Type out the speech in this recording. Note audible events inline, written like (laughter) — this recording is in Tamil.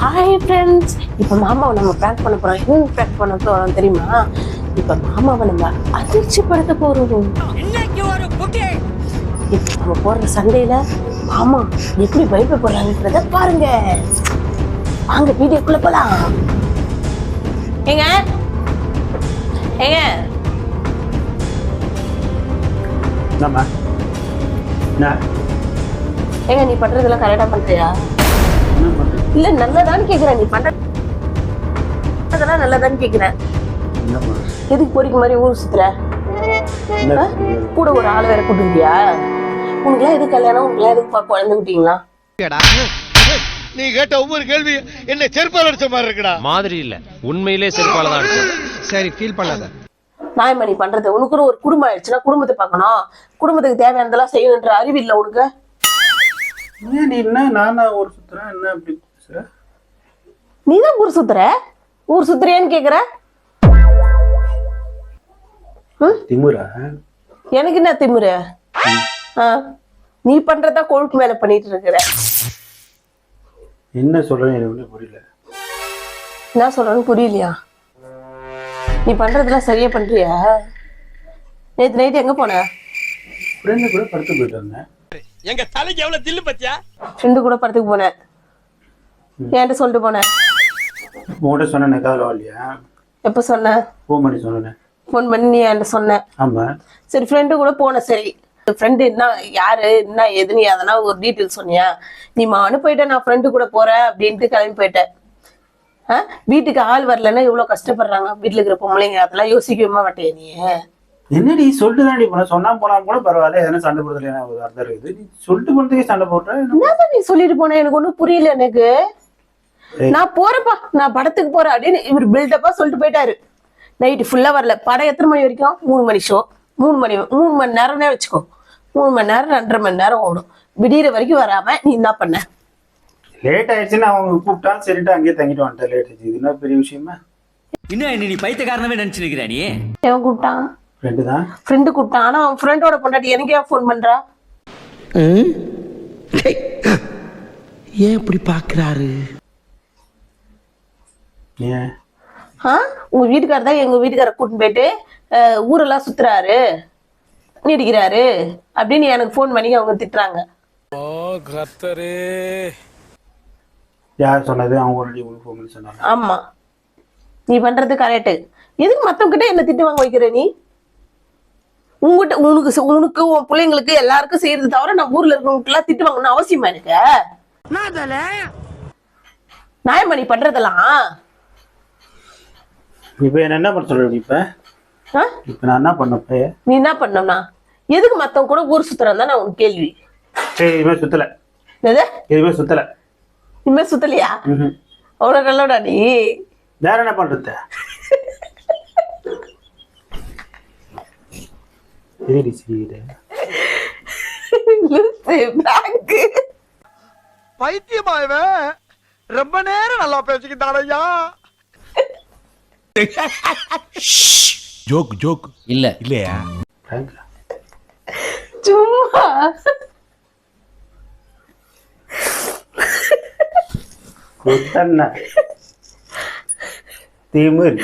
ஹாய் ஃப்ரெண்ட்ஸ் இப்போ மாமாவை நம்ம ப்ராங்க் பண்ண போறோம். என்ன ப்ராங்க் பண்ண போறோம் தெரியுமா? இப்போ மாமாவை நம்ம அதிர்ச்சி படுத்த போறோம். இன்னைக்கு ஒரு புட்டி இப்போ நம்ம போடுற சண்டையில மாமா எப்படி பயப்பட போறாங்கன்றத பாருங்க. வாங்க வீடியோக்குள்ள போலாம். ஏங்க? ஏங்க? என்ன? ஏங்க நீ பண்றதெல்லாம் கரெக்டா பண்றியா? என்ன பண்ணுறது இல்ல நல்லதான்னு கேக்குறேன். நீ பண்ற அதெல்லாம் நல்லதான்னு கேக்குறேன். எதுக்கு பொறிக்க மாதிரி ஊர் சுத்துற? கூட ஒரு ஆள் வேற கூட்டுக்கிறியா உனக்குலாம் எதுக்கு கல்யாணம்? உனக்குலாம் எதுக்கு பா- குழந்தை விட்டீங்களா நீ கேட்ட ஒவ்வொரு கேள்வி என்ன செருப்பால் அடிச்ச மாதிரி இருக்குடா. மாதிரி இல்ல. உண்மையிலே செருப்பால தான் சரி ஃபீல் பண்ணாத. நாயமா நீ பண்றது உனக்குன்னு ஒரு குடும்பம் ஆயிடுச்சுன்னா குடும்பத்தை பார்க்கணும். குடும்பத்துக்கு தேவையானதெல்லாம் செய்யணுன்ற அறிவு இல்லை உனக்கு? நீ என்ன நானா ஒரு சுத்துறேன்? என்ன அப்படி நீ தான் ஊர் சுத்துற? ஊர் சுத்துறியான்னு கேக்குற? ம்? திமுறா? எனக்கு என்ன திமிரு நீ பண்றதா கொழுப்பு மேல பண்ணிட்டு இருக்கிற. என்ன சொல்றேன்னு எனக்கு புரியல. என்ன சொல்றேன்னு புரியலையா? நீ பண்றதெல்லாம் சரியா பண்றியா? நேத்து நைட் எங்க போன? ஃப்ரெண்டு கூட படுத்து போயிட்டு வந்தேன். எங்க தலைக்கு எவ்வளவு தில்லு பத்தியா? ஃப்ரெண்டு கூட படத்துக்கு போனேன். என்கிட்ட சொல்லிட்டு போனேன் உங்கள்கிட்ட சொன்னேன் காதல் இல்லையா எப்ப சொன்ன? ஃபோன் பண்ணி சொன்னேன். ஃபோன் பண்ணி நீ என்கிட்ட சொன்ன? ஆமா. சரி ஃப்ரெண்டு கூட போன சரி. ஃப்ரெண்டு என்ன யாரு என்ன எது நீ அதெல்லாம் ஒரு டீட்டெயில் சொன்னியா? நீ மானு போயிட்ட நான் ஃப்ரெண்டு கூட போறேன் அப்படின்ட்டு கிளம்பி போயிட்டேன் வீட்டுக்கு ஆள் வரலன்னா எவ்வளவு கஷ்டப்படுறாங்க. வீட்டுல இருக்கிற பொம்பளைங்க அதெல்லாம் யோசிக்கவே மாட்டேன் நீ? என்னடி சொல்லிட்டு போன. சொன்னா போனா கூட பரவாயில்ல எதனா சண்டை போடுறதுல என்ன ஒரு அர்த்தம் இருக்குது. நீ சொல்லிட்டு போனதுக்கே சண்டை என்னதான் நீ சொல்லிட்டு போன? எனக்கு ஒண்ணும் புரியல எனக்கு. நான் போறேன்ப்பா. நான் படத்துக்கு போறேன் அப்படின்னு இவர் பில்டப்பா சொல்லிட்டு போயிட்டாரு. நைட்டு ஃபுல்லா வரல. படம் எத்தனை மணி வரைக்கும்? மூணு மணி ஷோ மூணு மணி மூணு மணி நேரம்னே வச்சுக்கோ. மூணு மணி நேரம் ரெண்டரை மணி நேரம் ஓடும். விடியிற வரைக்கும் வராம நீ என்ன பண்ண? லேட் ஆயிடுச்சுன்னு அவங்க கூப்பிட்டான் சரிட்டு அங்கேயே தங்கிட்டு வந்துட்டேன். லேட் ஆயிடுச்சு. இது என்ன பெரிய விஷயமா? இன்னும் என்ன நீ பைத்தியக்காரனவே நினைச்சிருக்கிற நீ? எவன் கூப்பிட்டான்? ஃப்ரெண்டு தான். ஃப்ரெண்டு கூப்பிட்டான். ஆனா அவன் ஃப்ரெண்டோட பொண்டாட்டி எனக்கு ஃபோன் பண்றா. ஏன் இப்படி பாக்குறாரு? ஆ? உங்க வீட்டுக்காரர் தான் எங்க வீட்டுக்கார கூட்டின்னு போயிட்டு ஊரெல்லாம் சுத்துறாரு. நீடிக்கிறாரு அப்படின்னு எனக்கு ஃபோன் பண்ணி அவங்க திட்டுறாங்க. யார் சொன்னது? அவங்க ஒரு உங்களுக்கு ஃபோன் பண்ணி சொன்னாங்க. ஆமா. நீ பண்றது கரெக்ட் எதுக்கு மத்தவங்க கிட்ட என்ன திட்டு வாங்க வைக்கிற நீ? உங்ககிட்ட உனக்கு உனக்கு உன் பிள்ளைங்களுக்கு எல்லாருக்கும் செய்யறது தவிர நான் ஊர்ல இருக்கவங்களுக்கு எல்லாம் திட்டு வாங்கணும் அவசியமா எனக்கு? நியாயமா நீ பண்றதெல்லாம்? இப்போ என்ன என்ன பண்ண சொல்ற இப்ப? இப்போ நான் என்ன பண்ணப்ப நீ என்ன பண்ணோம்னா எதுக்கு மத்தவங்க கூட ஊர் சுத்துறதா நான் உனக்கு கேள்வி. சரி இதுமாதிரி சுத்தல. என்னது? இதுமாதிரி சுத்தல. இனிமே சுத்தலையா? ம்ஹும். அவ்வளவு நல்லடா நீ. வேற என்ன பண்றது? ஏடி சிரிக்கிற லூசு, prank. பைத்தியமா இவன்? ரொம்ப நேரம் நல்லா பேசிக்கிட்டான் ஐயா. (laughs) ஜோக் ஜோக் இல்ல. இல்லையா? பிராங்கா? சும்மா. சுத்தண்ணா திமிர்.